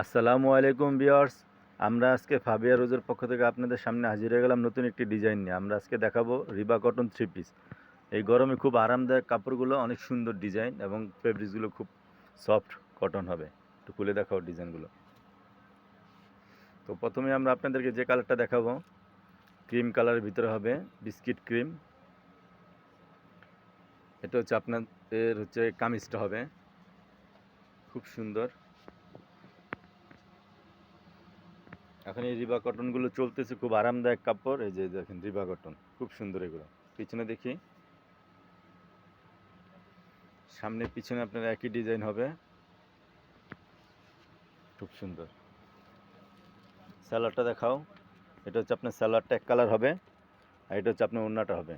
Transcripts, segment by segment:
আসসালামু আলাইকুম বিয়ার্স আমরা আজকে ফাবিয়া রোজের পক্ষ থেকে আপনাদের সামনে হাজির হয়ে গেলাম নতুন একটি ডিজাইন নিয়ে। আমরা আজকে দেখাবো রিবা কটন থ্রি পিস এই গরমে খুব আরামদায়ক কাপড়গুলো, অনেক সুন্দর ডিজাইন এবং ফেব্রিক্সগুলো খুব সফট কটন হবে। একটু খুলে দেখাও ডিজাইনগুলো। তো প্রথমে আমরা আপনাদেরকে যে কালারটা দেখাবো ক্রিম কালারের ভিতরে হবে বিস্কিট ক্রিম এটা হচ্ছে আপনাদের হচ্ছে কামিজটা হবে। খুব সুন্দর। এখন এই রিবা কটনগুলো চলতেছে খুব আরামদায়ক কাপড়। এই যে দেখেন রিবা কটন খুব সুন্দর এগুলো। পিছনে দেখি। সামনে পিছনে আপনার একই ডিজাইন হবে। খুব সুন্দর। স্যালাডটা দেখাও। এটা হচ্ছে আপনার স্যালাডটা এক কালার হবে, আর এটা হচ্ছে আপনার ওন্নাটা হবে।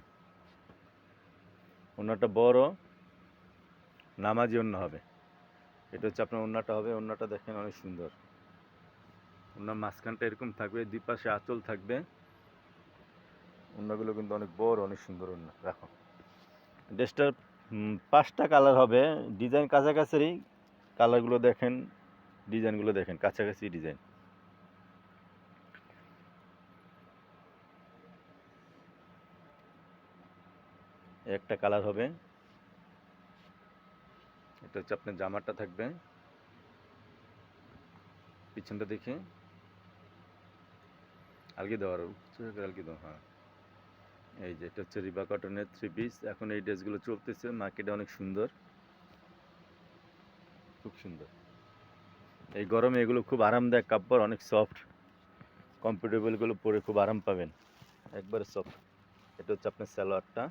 ওন্নাটা বড়, নামাজি ওন্না হবে। এটা হচ্ছে আপনার ওন্নাটা হবে। ওন্নাটা দেখেন অনেক সুন্দর। ওনার মাঝখানটা এরকম থাকবে দুই পাশে আঁচল থাকবে। ওনাগুলো কিন্তু অনেক বড় অনেক সুন্দর ওনা রাখো। ড্রেসটার পাঁচটা কালার হবে। ডিজাইন কাছাকাছিরই কালারগুলো দেখেন ডিজাইনগুলো দেখেন কাছাকাছি ডিজাইন। একটা কালার হবে। এটা হচ্ছে আপনার জামাটা থাকবে। পিছনটা দেখে। আলগি দেওয়ার আলগি দেওয়া হ্যাঁ। এই যে এটা হচ্ছে রিবা কটনের থ্রি পিস এখন এই ড্রেসগুলো চলতেছে মার্কেটে অনেক সুন্দর। খুব সুন্দর। এই গরমে এগুলো খুব আরামদায়ক কাপড়, অনেক সফট কমফোর্টেবলগুলো পরে খুব আরাম পাবেন। একবারে সফট এটা হচ্ছে আপনার স্যালোয়ারটা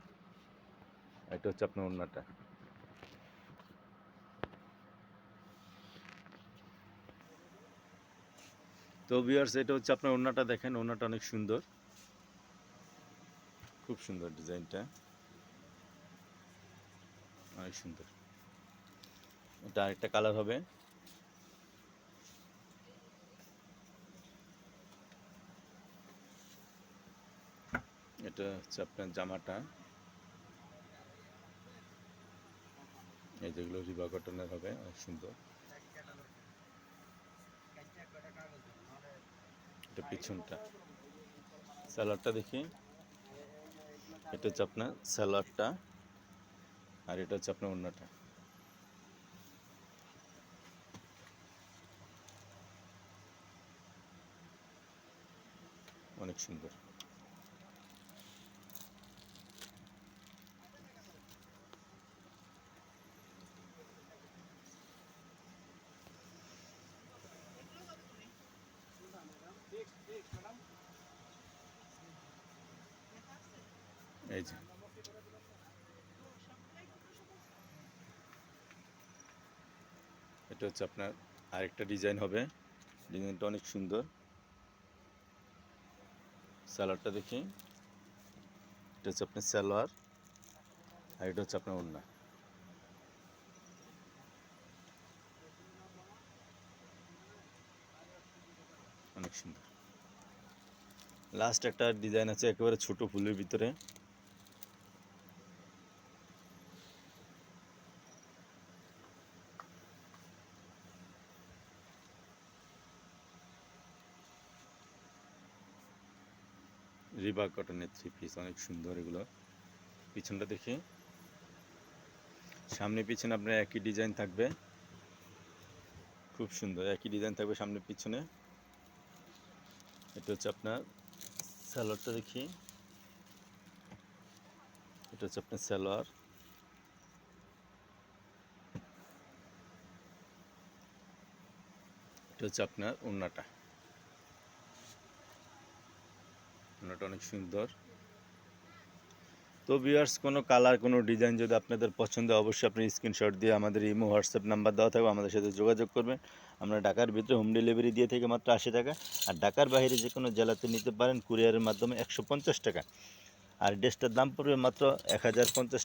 এটা হচ্ছে আপনার ওড়নাটা। তো ভিউয়ার্স এটা হচ্ছে আপনার ওড়নাটা দেখেন, ওড়নাটা অনেক সুন্দর। খুব সুন্দর ডিজাইনটা। অনেক সুন্দর। এটা আরেকটা কালার হবে। এটা হচ্ছে আপনার জামাটা। এই যেগুলো রিবা কটনের হবে, অনেক সুন্দর। এটা পিছনটা। স্যালাডটা দেখি। এটা হচ্ছে আপনার স্যালাডটা আর এটা হচ্ছে আপনার অন্যটা অনেক সুন্দর। এই যে। এটা হচ্ছে আপনার আরেকটা ডিজাইন হবে। ডিজাইনটা অনেক সুন্দর। স্যালাডটা দেখি। এটা হচ্ছে আপনার সালোয়ার। আর এটা হচ্ছে আপনার ওড়না। অনেক সুন্দর। লাস্ট একটা ডিজাইন আছে একেবারে ছোট ফুলের ভিতরে। রিবা কটনের থ্রি পিস অনেক সুন্দর এগুলো। পিছনটা দেখি। সামনে পিছনে আপনার একই ডিজাইন থাকবে। খুব সুন্দর, একই ডিজাইন থাকবে সামনে পিছনে। এটা হচ্ছে আপনার স্যালোয়ারটা দেখি। এটা হচ্ছে আপনার সালোয়ার। এটা হচ্ছে আপনার ওড়নাটা। ওড়নাটা অনেক সুন্দর। তো ভিউয়ার্স কোনো কালার কোনো ডিজাইন যদি আপনাদের পছন্দ অবশ্যই আপনি স্ক্রিনশট দিয়ে আমাদের ইমো, হোয়াটসঅ্যাপ নাম্বার দেওয়া থাকবে, আমাদের সাথে যোগাযোগ করবেন। আমরা ঢাকার ভিতরে হোম ডেলিভারি দিয়ে থেকে মাত্র আশি টাকা, আর ঢাকার বাইরে যে কোনো জেলাতে নিতে পারেন কুরিয়ারের মাধ্যমে একশো পঞ্চাশ টাকা। আর ড্রেসটার দাম পড়বে মাত্র এক হাজার পঞ্চাশ